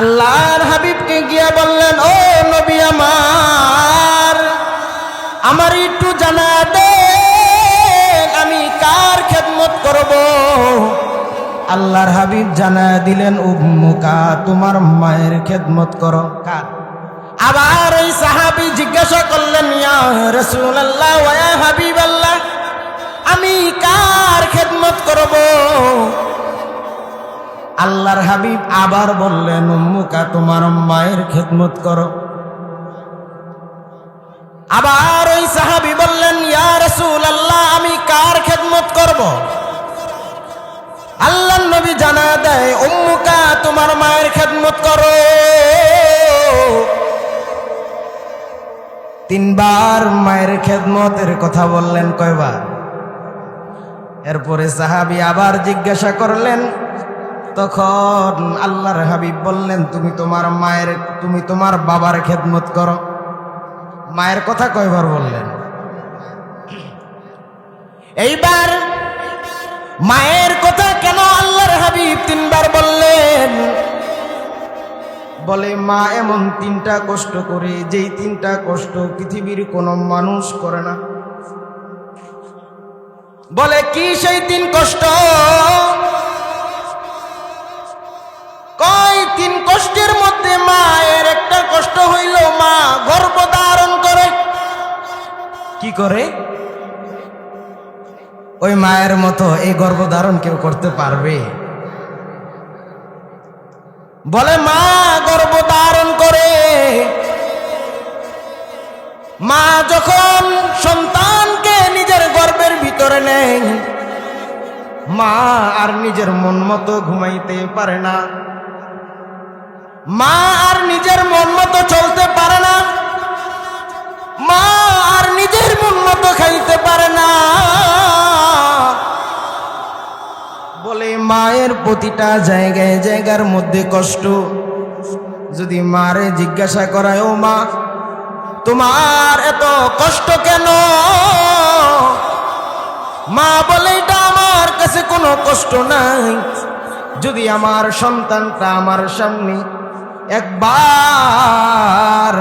আল্লাহর হাবিবকে গিয়া বললেন, ও নবী আমার আমার একটু জানা দে আমি কার খেদমত করব? আল্লাহর হাবিব জানা দিলেন, উম্মুকা, তোমার মায়ের খেদমত করো। কার? আবার এই সাহাবি জিজ্ঞাসা করলেন, ইয়া রাসূলুল্লাহ, ওয়া হাবিবাল্লাহ, আমি কার খেদমত করব? আল্লাহর হাবিব আবার বললেন, উম্মুকা, তোমার মায়ের খেদমত করো। আবার ওই সাহাবি বললেন, ইয়া রাসূল আল্লাহ আমি কার খেদমত করব? আল্লাহ নবী জানা দেয়, উম্মুকা, তোমার মায়ের খেদমত করো। তিনবার মায়ের খেদমতের কথা বললেন কয়বার? এরপরে সাহাবি আবার জিজ্ঞাসা করলেন তখন আল্লাহর হাবিব বললেন, তুমি তোমার মায়ের, তুমি তোমার বাবার খেদমত করো। মায়ের কথা কয়বার বললেন? এইবার মায়ের কথা কেন আল্লাহর হাবিব তিনবার বললেন? বলে, মা এমন তিনটা কষ্ট করে, যেই তিনটা কষ্ট পৃথিবীর কোনো মানুষ করে না। বলে, কি সেই তিন কষ্ট? কয় তিন কষ্টের মধ্যে মায়ের একটা কষ্ট হইল, মা গর্ভ ধারণ করে। কি করে? ওই মায়ের মতো এই গর্ভধারণ কেউ করতে পারবে? বলে, মা গর্ভ ধারণ করে। মা যখন সন্তানকে নিজের গর্ভের ভিতরে নেয়, মা আর নিজের মন মতো ঘুমাইতে পারে না। মা আর নিজের মন মতো চলতে পারে না। মা আর নিজের মন মতো খাইতে পারে না। বলে মায়ের প্রতিটা জায়গায় জায়গার মধ্যে কষ্ট। যদি মারে জিজ্ঞাসা করায়, ও মা, তোমার এত কষ্ট কেন? মা বলে, এটা আমার কাছে কোনো কষ্ট নাই। যদি আমার সন্তানটা আমার সামনে একবার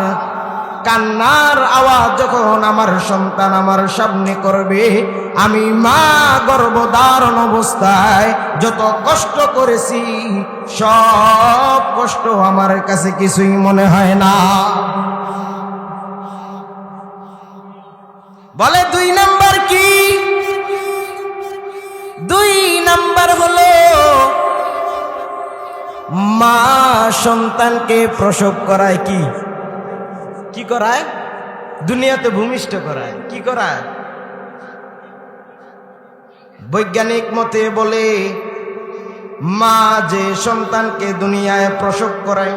কান্নার আওয়াজ যখন আমার সন্তান আমার সামনে করবে, আমি মা গর্ভধারণ অবস্থায় যত কষ্ট করেছি, সব কষ্ট আমার কাছে কিছুই মনে হয় না। বলে দুই নাম্বার কি? দুই নাম্বার হলো মা সন্তানকে প্রসব করায় কি? কি করায়? দুনিয়াতে ভূমিষ্ঠ করায়। কি করায়? বৈজ্ঞানিক মতে বলে, মা যে সন্তানকে দুনিয়ায় প্রসব করায়,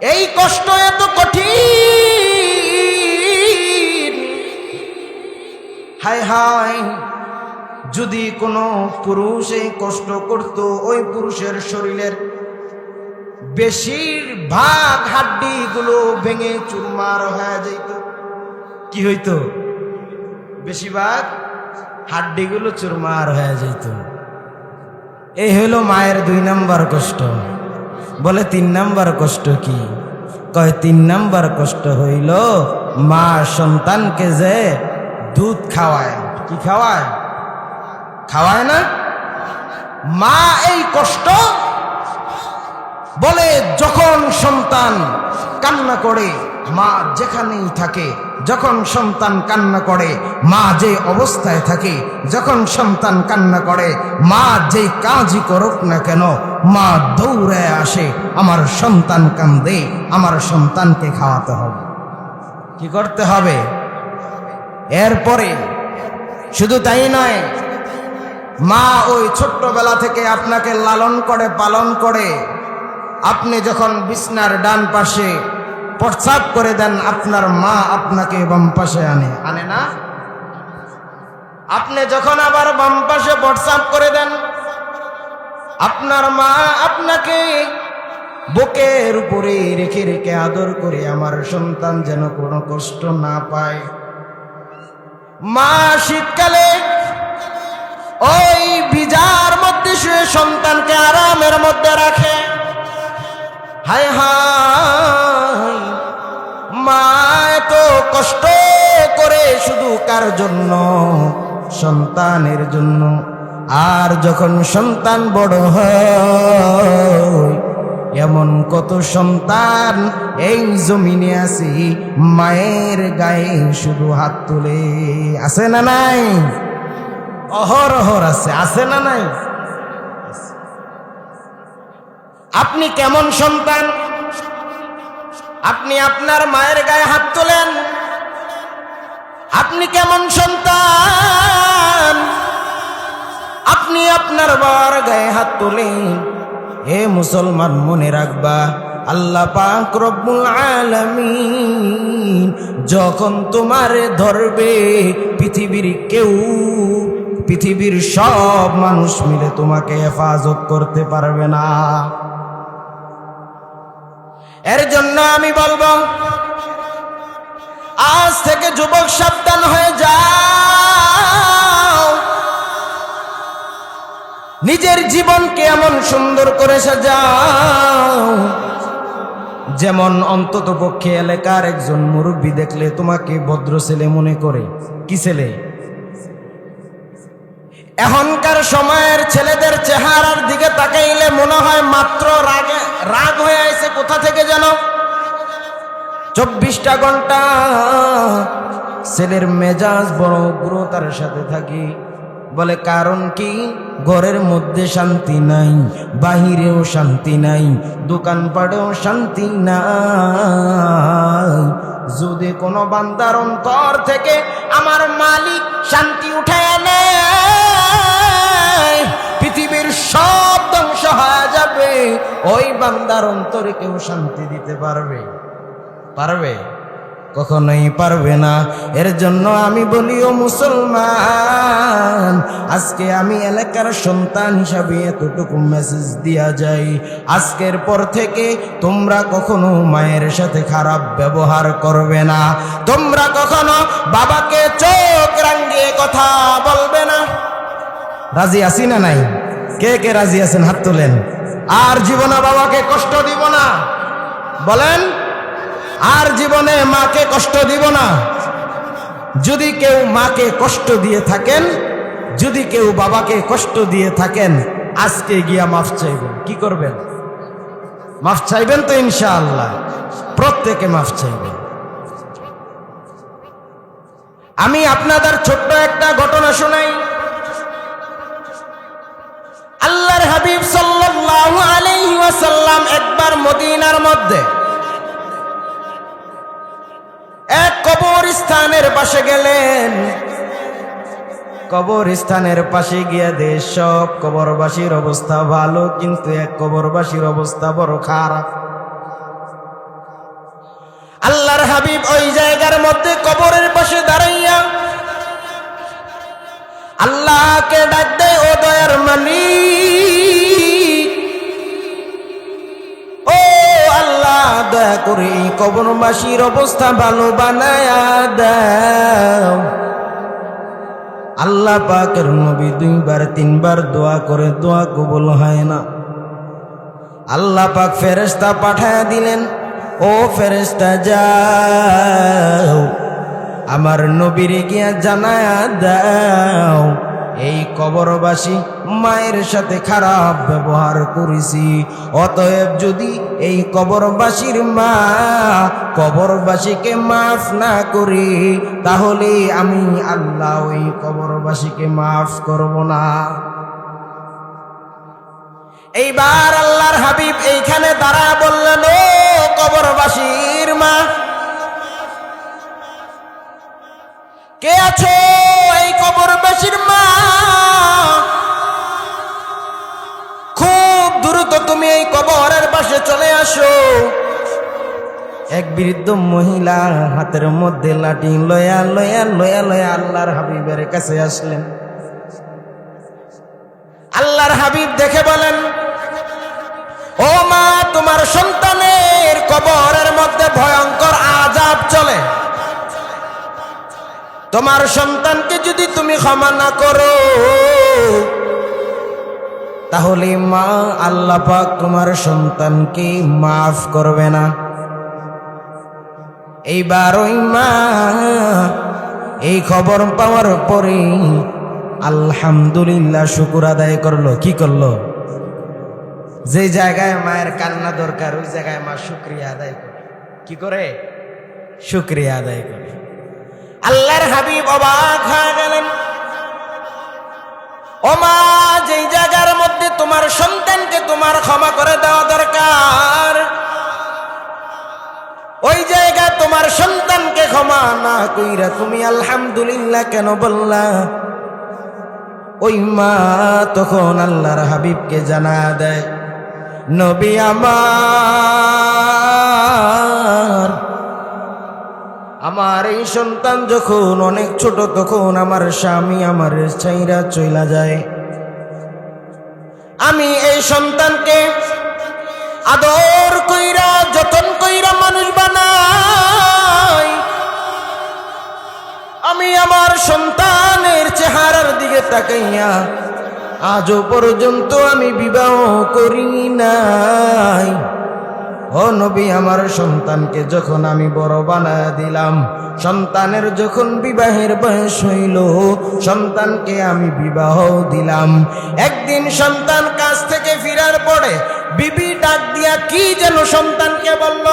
এই কষ্ট এত কঠিন। হায় হায়। যদি কোনো পুরুষ এই কষ্ট করত, ওই পুরুষের শরীরের বেশিরভাগ হাড্ডিগুলো ভেঙে চুরমার হয়ে যেত। কি হইতো? বেশিরভাগ হাড্ডিগুলো চুরমার হয়ে যেত। এই হলো মায়ের দুই নাম্বার কষ্ট। বলে, তিন নাম্বার কষ্ট কি? কয়, তিন নাম্বার কষ্ট হইল মা সন্তানকে যে দুধ খাওয়ায়। কি খাওয়ায়? খাওয়ায় না? মা এই কষ্ট বলে যখন সন্তান কান্না করে, মা যেখানেই থাকে, যখন সন্তান কান্না করে, মা যে অবস্থায় থাকে, যখন সন্তান কান্না করে, মা যে কাজই করুক না কেন, মা দৌড়ে আসে, আমার সন্তান কান্দে, আমার সন্তানকে খাওয়াতে হবে। কি করতে হবে? এরপরে, শুধু তাই নয় মা ওই ছোট্টবেলা থেকে আপনাকে লালন করে, পালন করে। আপনি যখন বিছনার ডান পাশে প্রস্রাব করে দেন, আপনার মা আপনাকে বাম পাশে আনে। আনে না? আপনি যখন আবার বাম পাশে প্রস্রাব করে দেন, আপনার মা আপনাকে বুকের উপরে রেখে রেখে আদর করে, আমার সন্তান যেন কোনো কষ্ট না পায়। মা শীতকালে ওই ভিজার মধ্যে শুয়ে সন্তানকে আরামের মধ্যে রাখে। হায় হায়, মা এত কষ্ট করে শুধু কার জন্য? সন্তানের জন্য। আর যখন সন্তান বড় হয়, এমন কত সন্তান এই জমিনে আছে, মায়ের গায়ে শুধু হাত তুলে আছে না নাই? অহরহর আছে আছে না নাই? আপনি কেমন সন্তান? আপনি আপনার মায়ের গায়ে হাত তোলেন। আপনি কেমন সন্তান? আপনি আপনার বার গায়ে হাত তোলেন। হে মুসলমান, মনে রাখবা, আল্লাহ পাক রব্বুল আলামিন যখন তোমারে ধরবে পৃথিবীর কেউ পৃথিবীর সব মানুষ মিলে তোমাকে হেফাজত করতে পারবে না। এর জন্য আমি বলব, আজ থেকে যুবক সাবধান হয়ে যাও। নিজের জীবনকে এমন সুন্দর করে সাজাও, যেমন অন্তত পক্ষে এলাকার একজন মুরব্বী দেখলে তোমাকে ভদ্র ছেলে মনে করে। কি ছেলে? এখনকার সময়ের ছেলেদের চেহারার দিকে তাকাইলে মনে হয় মাত্র রাগে, রাগ হয়ে আছে কোথা থেকে যেন? চব্বিশটা ঘণ্টা ছেলের মেজাজ বড় উগ্রতার সাথে থাকি। বলে, কারণ কি? ঘরের মধ্যে শান্তি নাই, বাহিরেও শান্তি নাই, দোকানপাটেও শান্তি নাই। যদি কোনো বান্দার অন্তর থেকে আমার মালিক শান্তি উঠে নেয় সব ধ্বংস হয়ে যাবে। ওই বান্দার অন্তরে কেউ শান্তি দিতে পারবে? পারবে? কখনোই পারবে না। এর জন্য আমি বলি, ও মুসলমান, আজকে আমি এলাকার সন্তান হিসাবে এতটুকু মেসেজ দিয়া যাই। আজকের পর থেকে তোমরা কখনো মায়ের সাথে খারাপ ব্যবহার করবে না। তোমরা কখনো বাবাকে চোখ রাঙ্গিয়ে কথা বলবে না। রাজি আছি না নাই? কে কে রাজি আছেন? হাত তোলেন। আর জীবনে বাবাকে কষ্ট দিব না। বলেন, আর জীবনে মাকে কষ্ট দিব না। যদি কেউ মাকে কষ্ট দিয়ে থাকেন, যদি কেউ বাবাকে কষ্ট দিয়ে থাকেন, আজকে গিয়া মাফ চাইবেন। কি করবেন? মাফ চাইবেন তো ইনশাআল্লাহ। প্রত্যেকে মাফ চাইবেন। আমি আপনাদের ছোট্ট একটা ঘটনা শোনাই। ওয়াসাল্লাম একবার মদিনার মধ্যে এক কবরস্থানের পাশে গেলেন। কবরস্থানের পাশে গিয়া দেশ, সব কবরবাসীর অবস্থা ভালো, কিন্তু এক কবরবাসীর অবস্থা বড় খারাপ। আল্লাহর হাবিব ওই জায়গার মধ্যে কবরের পাশে দাঁড়াইয়া আল্লাহকে ডাক দেয়, ও দয়ার মালিক! দয়া করে কবরবাসীর অবস্থা ভালো বানায়া আল্লাহ পাকের নবী দুইবার, তিনবার দোয়া করে, দোয়া কবুল হয় না। আল্লাহ পাক ফেরেস্তা পাঠায় দিলেন, ও ফেরেস্তা যাও। আমার নবীরে গিয়া জানায়া দাও। এই কবরবাসী মায়ের সাথে খারাপ ব্যবহার করেছি। অতএব যদি এই কবরবাসীর মা কবরবাসীকে মাফ না করি, তাহলে আমি আল্লাহ ওই কবরবাসীকে মাফ করব না। এইবার আল্লাহর হাবিব এইখানে দাঁড়া বললেন, ও কবরবাসীর মা, কে আছো? এই কবরবাসীর মা। খুব দ্রুত তুমি এই কবরের পাশে চলে আসো। এক বৃদ্ধ মহিলা হাতের মধ্যে লাঠি লয়া লয়া লয়া লয়া আল্লাহর হাবিবের কাছে আসলেন। আল্লাহর হাবিব দেখে বলেন, ও মা, তোমার সন্তানের কবরের মধ্যে ভয়ঙ্কর আজাব চলে। তোমার সন্তানকে যদি তুমি ক্ষমা না করো, তাহলে মা আল্লাহ পাক তোমার সন্তানকে মাফ করবে না। এইবার ওই মা এই খবর পাওয়ার পরে আলহামদুলিল্লাহ শুকুর আদায় করল। কি করল? যে জায়গায় মায়ের কান্না দরকার, ওই জায়গায় মা শুক্রিয়া আদায় করে কি করে? শুক্রিয়া আদায় করে আল্লাহর হাবিব অবাক হয়ে গেলেন। ও মা যেই জায়গার মধ্যে তোমার সন্তানকে তোমার ক্ষমা করে দেওয়া দরকার, ওই জায়গা তোমার সন্তানকে ক্ষমা না কইরা তুমি আলহামদুলিল্লাহ কেন বললা? ওই মা তখন আল্লাহর হাবিবকে জানা দেয়, নবী আমার আমার এই সন্তান যখন অনেক ছোট, তখন আমার স্বামী আমার চাইরা চইলা যায়। আমি এই সন্তানকে আদর কইরা, যতন কইরা মানুষ বানাই, আমি আমার সন্তানের চেহারার দিকে তাকাইয়া আজও পর্যন্ত আমি বিবাহ করি নাই। ও নবী, আমার সন্তানকে যখন আমি বড় বানা দিলাম, সন্তানের যখন বিবাহের বয়স হইল, সন্তানকে আমি বিবাহ দিলাম। একদিন সন্তান কাছ থেকে ফিরার পরে বিবি ডাক দিয়া কি যেন সন্তানকে বলল,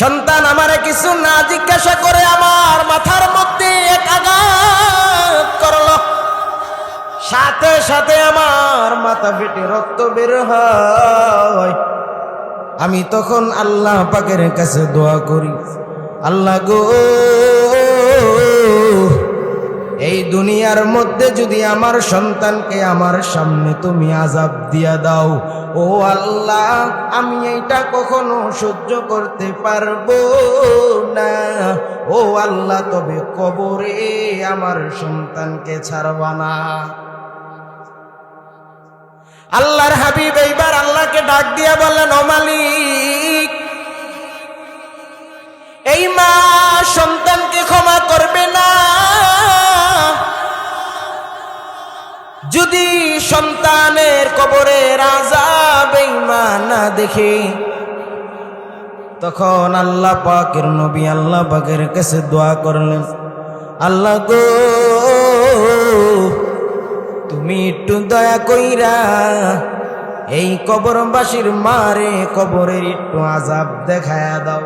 সন্তান আমারে কিছু না জিজ্ঞাসা করে আমার মাথার মধ্যে এক আঘাত করল। সাথে সাথে আমার মাথা ফেটে রক্ত বের হয়। আমি তখন আল্লাহ পাকের কাছে দোয়া করি। আল্লাহ গো, এই দুনিয়ার মধ্যে যদি আমার সন্তানকে আমার সামনে তুমি আজাব দিয়া দাও, ও আল্লাহ, আমি এইটা কখনো সহ্য করতে পারব না। ও আল্লাহ, তবে কবরে আমার সন্তানকে ছাড়বা না। আল্লাহর হাবিব এইবার আল্লাহকে ডাক দিয়া বললেন, ও মালিক, এই মা সন্তানকে ক্ষমা করবে না। যদি সন্তানের কবরে রাজা বেইমা না দেখে, তখন আল্লাহ পাকের নবী আল্লাহ পাকের কাছে দোয়া করলেন, আল্লাহ গো তুমি একটু দয়া কইরা এই কবরবাসীর মারে কবরের একটু আজাব দেখায়া দাও।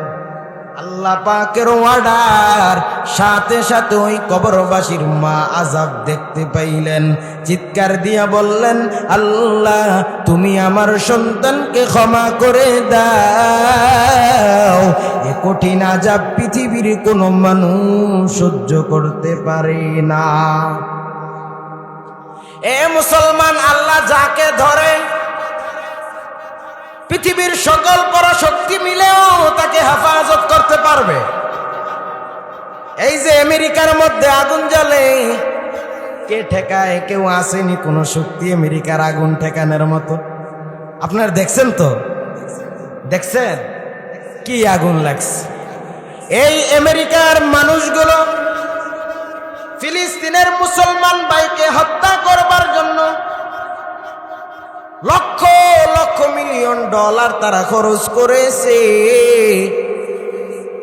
আল্লাহ পাকের ওয়ার্ডার সাথে সাথে ওই কবরবাসীর মা আজাব দেখতে পাইলেন। চিৎকার দিয়া বললেন, আল্লাহ, তুমি আমার সন্তানকে ক্ষমা করে দাও। এ কঠিন আজাব পৃথিবীর কোনো মানুষ সহ্য করতে পারে না। এ মুসলমান, আল্লাহ যাকে ধরে, পৃথিবীর সকল পরাশক্তি মিলেও তাকে হেফাজত করতে পারবে। এই যে আমেরিকার মধ্যে আগুন জ্বলে, কে ঠেকায়, কেউ আসেনি, কোনো শক্তি আমেরিকার আগুন ঠেকানোর মতো। আপনার দেখছেন তো? দেখছেন? কি আগুন লাগছে? এই আমেরিকার মানুষগুলো ফিলিস্তিনের মুসলমান ভাইকে হত্যা করবার জন্য লক্ষ লক্ষ মিলিয়ন ডলার তারা খরচ করেছে।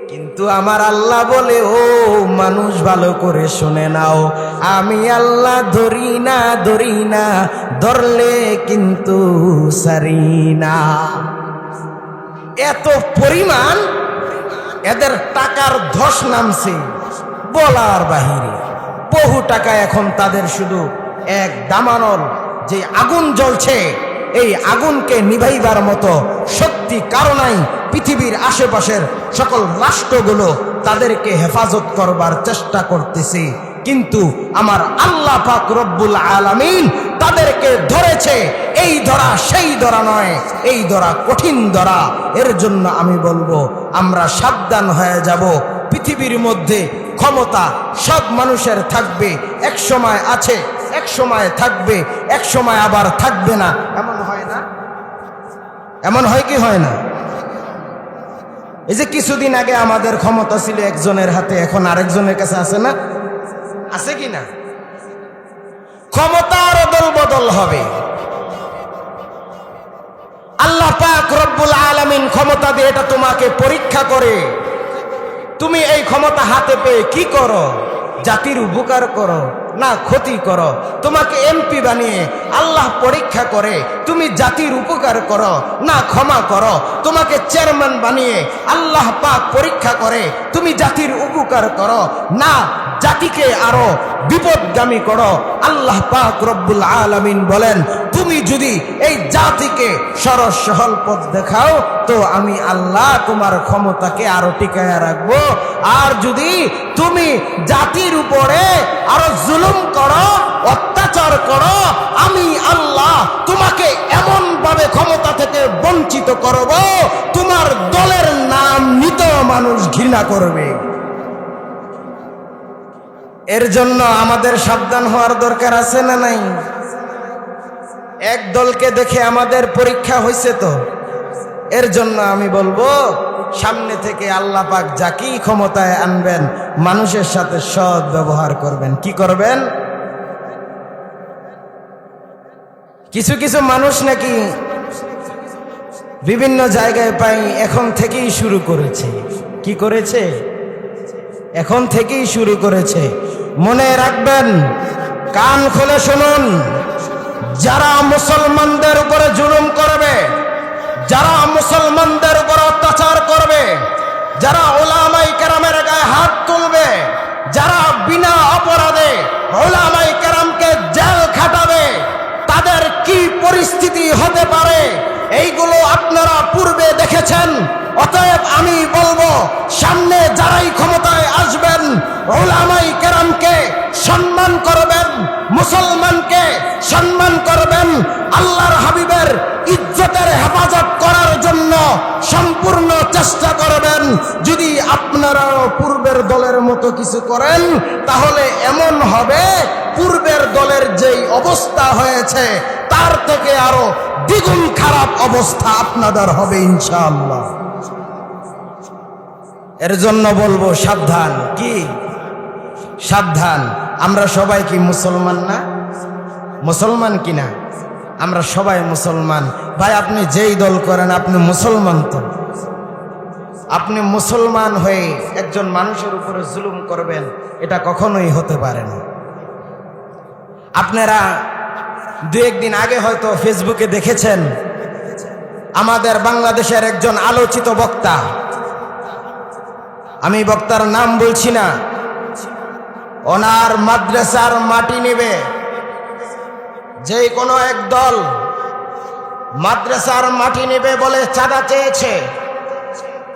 কিন্তু আমার আল্লাহ বলে, ও, মানুষ ভালো করে শুনে নাও। আমি আল্লাহ ধরি না ধরি না, ধরলে কিন্তু সারি না। এত পরিমাণ এদের টাকার ধস নামছে বলার বাহিরে। বহু টাকা এখন তাদের শুধু এক দামানল। যে আগুন জ্বলছে, এই আগুনকে নিভাইবার মতো শক্তি কারণাই পৃথিবীর আশেপাশের সকল রাষ্ট্রগুলো তাদেরকে হেফাজত করবার চেষ্টা করতেছে। কিন্তু আমার আল্লাহ পাক রব্বুল আলামিন তাদেরকে ধরেছে, এই ধরা সেই ধরা নয়, এই ধরা কঠিন ধরা। এর জন্য আমি বলব, আমরা সাবধান হয়ে যাব। পৃথিবীর মধ্যে ক্ষমতা সব মানুষের থাকবে, এক সময় আছে, এক সময় থাকবে, এক সময় আবার থাকবে না। এমন হয় না? এমন হয় কি হয় না? এই যে কিছুদিন আগে আমাদের ক্ষমতা ছিল একজনের হাতে, এখন আরেকজনের কাছে আছে না? আছে কি না? ক্ষমতার অদল বদল হবে। আল্লাহ পাক রব্বুল আলামিন ক্ষমতা দিয়ে এটা তোমাকে পরীক্ষা করে। তুমি এই ক্ষমতা হাতে পেয়ে কি করো? জাতির উপকার করো, না ক্ষতি করো। তোমাকে এমপি বানিয়ে আল্লাহ পরীক্ষা করে, তুমি জাতির উপকার করো, না ক্ষমা করো। তোমাকে চেয়ারম্যান বানিয়ে আল্লাহ পাক পরীক্ষা করে, তুমি জাতির উপকার করো, না জাতিকে আরও বিপদগামী করো। আল্লাহ পাক রব্বুল আলামিন বলেন, তুমি যদি এই জাতিকে সরস সহল পথ দেখাও, তো আমি আল্লাহ তোমার ক্ষমতাকে আরও টিকায় রাখব। আর যদি তুমি জাতির উপরে আরও জুলুম করো, অত্যাচার করো, আমি আল্লাহ তোমাকে এমন ভাবে ক্ষমতা থেকে বঞ্চিত করব, তোমার দলের নাম নিত মানুষ ঘৃণা করবে। এর জন্য আমাদের সাবধান হওয়ার দরকার আছে না নাই? এক দলকে দেখে আমাদের পরীক্ষা হয়েছে তো। এর জন্য আমি বলব, সামনে থেকে আল্লাহ পাক যাকেই ক্ষমতায় আনবেন, মানুষের সাথে সৎ ব্যবহার করবেন। কি করবেন? কিছু কিছু মানুষ নাকি বিভিন্ন জায়গায় পাই, এখন থেকেই শুরু করেছে। কি করেছে? এখন থেকেই শুরু করেছে। মনে রাখবেন, কান খুলে শুনুন। যারা মুসলমানদের উপরে জুলুম করবে, যারা মুসলমানদের উপর অত্যাচার করবে, যারা ওলামাই কেরামের গায়ে হাত তুলবে, যারা বিনা অপরাধে ওলামাই কেরামকে জেল খাটাবে, তাদের কি পরিস্থিতি হতে পারে? এইগুলো আপনারা পূর্বে দেখেছেন। অতএব আমি বলব, সামনে যারাই ক্ষমতায় আসবেন। ওলামাই কেরামকে সম্মান করবেন, মুসলমানকে সম্মান করবেন, আল্লাহর হাবিবের ইজ্জতের হেফাজত করার জন্য সম্পূর্ণ চেষ্টা করবেন। যদি আপনারাও পূর্বের দলের মতো কিছু করেন, তাহলে এমন হবে, পূর্বের দলের যেই অবস্থা হয়েছে, তার থেকে আরও দ্বিগুণ খারাপ অবস্থা আপনাদের হবে ইনশাআল্লাহ। এর জন্য বলব সাবধান। কি? সাবধান। আমরা সবাই কি মুসলমান না? মুসলমান কি না? আমরা সবাই মুসলমান। ভাই, আপনি যেই দল করেন, আপনি মুসলমান তো। আপনি মুসলমান হয়ে একজন মানুষের উপরে জুলুম করবেন, এটা কখনোই হতে পারে না। আপনারা দু একদিন আগে হয়তো ফেসবুকে দেখেছেন, আমাদের বাংলাদেশের একজন আলোচিত বক্তা আমি বক্তার নাম বলছি না। ওনার মাদ্রাসার মাটি নেবে। যে কোনো এক দল মাদ্রাসার মাটি নেবে বলে চাঁদা চেয়েছে।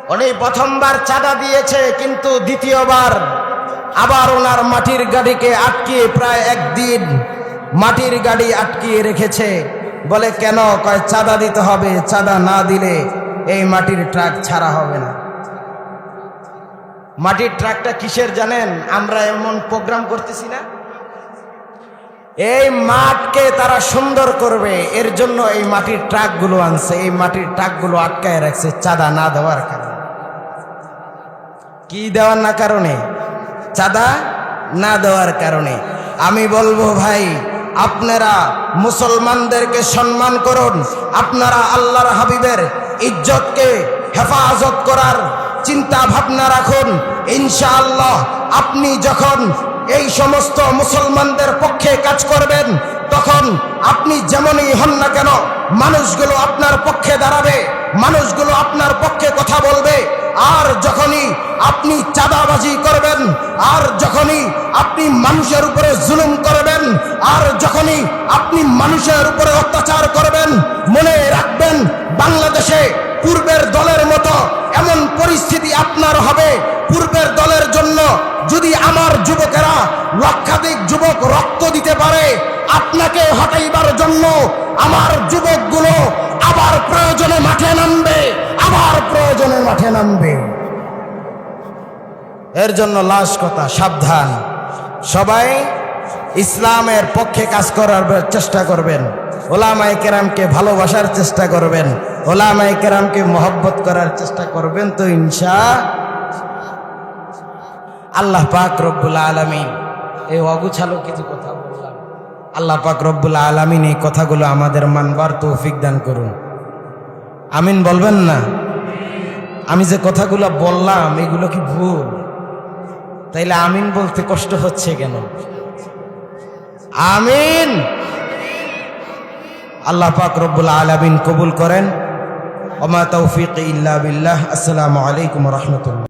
উনি প্রথমবার চাঁদা দিয়েছে, কিন্তু দ্বিতীয়বার আবার ওনার মাটির গাড়িকে আটকিয়ে প্রায় একদিন মাটির গাড়ি আটকিয়ে রেখেছে। বলে কেন? কয়, চাঁদা দিতে হবে, চাঁদা না দিলে এই মাটির ট্রাক ছাড়া হবে না। মাটির ট্রাকটা কিসের জানেন? আমরা এমন প্রোগ্রাম করতেছি না? এই মাঠকে তারা সুন্দর করবে, এর জন্য এই মাটির ট্রাকগুলো আনছে। এই মাটির ট্রাকগুলো আটকায় রাখছে, চাঁদা না দেওয়ার কারণে। কি দেওয়ার না কারণে? চাঁদা না দেওয়ার কারণে। আমি বলব ভাই, আপনারা মুসলমানদেরকে সম্মান করুন। আপনারা আল্লাহর হাবিবের ইজ্জতকে হেফাজত করার চিন্তা ভাবনা রাখুন। ইনশাআল্লাহ আপনি যখন এই সমস্ত মুসলমানদের পক্ষে কাজ করবেন, তখন আপনি যেমনই হন না কেন, মানুষগুলো আপনার পক্ষে দাঁড়াবে, মানুষগুলো আপনার পক্ষে কথা বলবে, আর আপনি চাঁদাবাজি করবেন, আর যখনই আপনি মানুষের উপরে জুলুম করবেন, আর যখনই আপনি মানুষের উপরে অত্যাচার করবেন, মনে রাখবেন বাংলাদেশে পূর্বের দলের মতো এমন পরিস্থিতি আপনার হবে। পূর্বের দলের জন্য যদি আমার যুবকেরা লক্ষাধিক যুবক রক্ত দিতে পারে, আপনাকে হটাইবার জন্য আমার যুবকগুলো আবার প্রয়োজনে মাঠে নামবে, আবার প্রয়োজনে মাঠে নামবে। এর জন্য লাশ কথা, সাবধান। সবাই ইসলামের পক্ষে কাজ করার চেষ্টা করবেন। ওলামাই কেরামকে ভালোবাসার চেষ্টা করবেন। ওলামাই কেরামকে মহব্বত করার চেষ্টা করবেন তো ইনশা আল্লাহ পাক রব্বুল আলমী এই অগুছালো কিছু কথা বললাম। আল্লাহ পাক রব্বুল আলমিন এই কথাগুলো আমাদের মানবার তৌফিক দান করুন। আমিন বলবেন না? আমি যে কথাগুলো বললাম, এগুলো কি ভুল? তাইলে আমিন বলতে কষ্ট হচ্ছে কেন? আমিন! আল্লাহ পাক রব্বুল আলামিন কবুল করেন। ওমা তৌফিক ইল্লা বিল্লাহ। আসসালামু আলাইকুম রহমতুল্লাহ।